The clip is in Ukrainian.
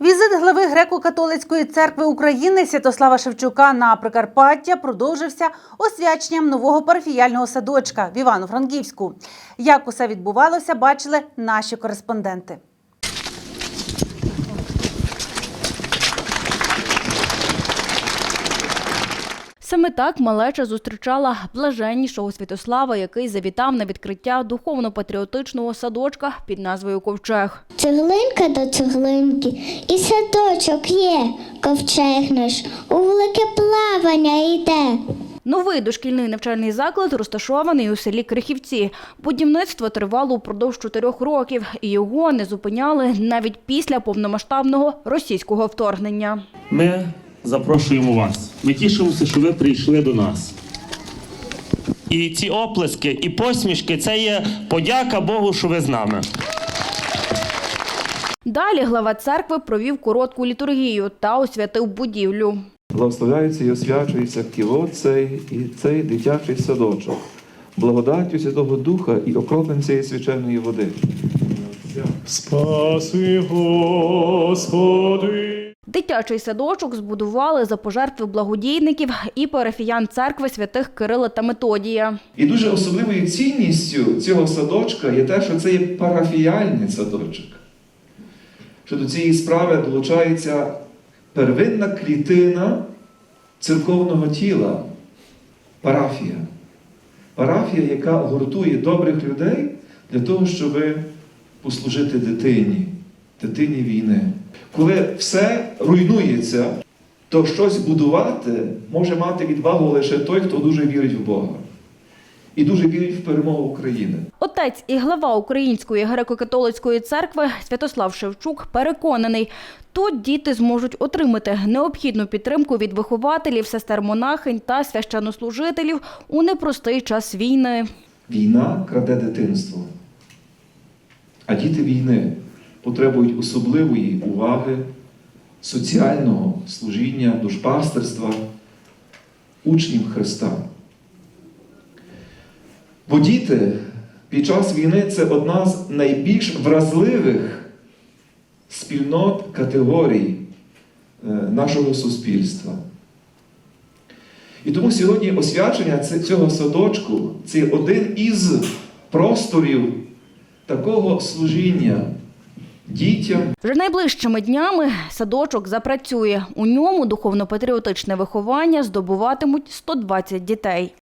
Візит глави греко-католицької церкви України Святослава Шевчука на Прикарпаття продовжився освяченням нового парафіяльного садочка в Івано-Франківську. Як усе відбувалося, бачили наші кореспонденти. Саме так малеча зустрічала блаженнішого Святослава, який завітав на відкриття духовно-патріотичного садочка під назвою Ковчег. Цеглинка до цеглинки, і садочок є, ковчег наш, у велике плавання йде. Новий дошкільний навчальний заклад розташований у селі Крихівці. Будівництво тривало упродовж чотирьох років, і його не зупиняли навіть після повномасштабного російського вторгнення. Ми запрошуємо вас. Ми тішимося, що ви прийшли до нас. І ці оплески, і посмішки це є подяка Богу, що ви з нами. Далі глава церкви провів коротку літургію та освятив будівлю. Благословляється і освячується кіло цей і цей дитячий садочок, благодаттю Святого Духа і окроплен цієї свяченої води. Спаси, Господи. Дитячий садочок збудували за пожертви благодійників і парафіян церкви святих Кирила та Методія. І дуже особливою цінністю цього садочка є те, що це є парафіяльний садочок. Що до цієї справи долучається первинна клітина церковного тіла парафія. Парафія, яка гуртує добрих людей для того, щоб послужити дитині, дитині війни. Коли все руйнується, то щось будувати може мати відвагу лише той, хто дуже вірить в Бога і дуже вірить в перемогу України. Отець і глава Української греко-католицької церкви Святослав Шевчук переконаний, тут діти зможуть отримати необхідну підтримку від вихователів, сестер монахинь та священнослужителів у непростий час війни. Війна краде дитинство, а діти війни потребують особливої уваги, соціального служіння, душпастерства, учнів Христа. Бо діти під час війни це одна з найбільш вразливих спільнот категорій е, нашого суспільства. І тому сьогодні освячення цього садочку це один із просторів такого служіння дітям, Вже найближчими днями садочок запрацює. У ньому духовно-патріотичне виховання здобуватимуть 120 дітей.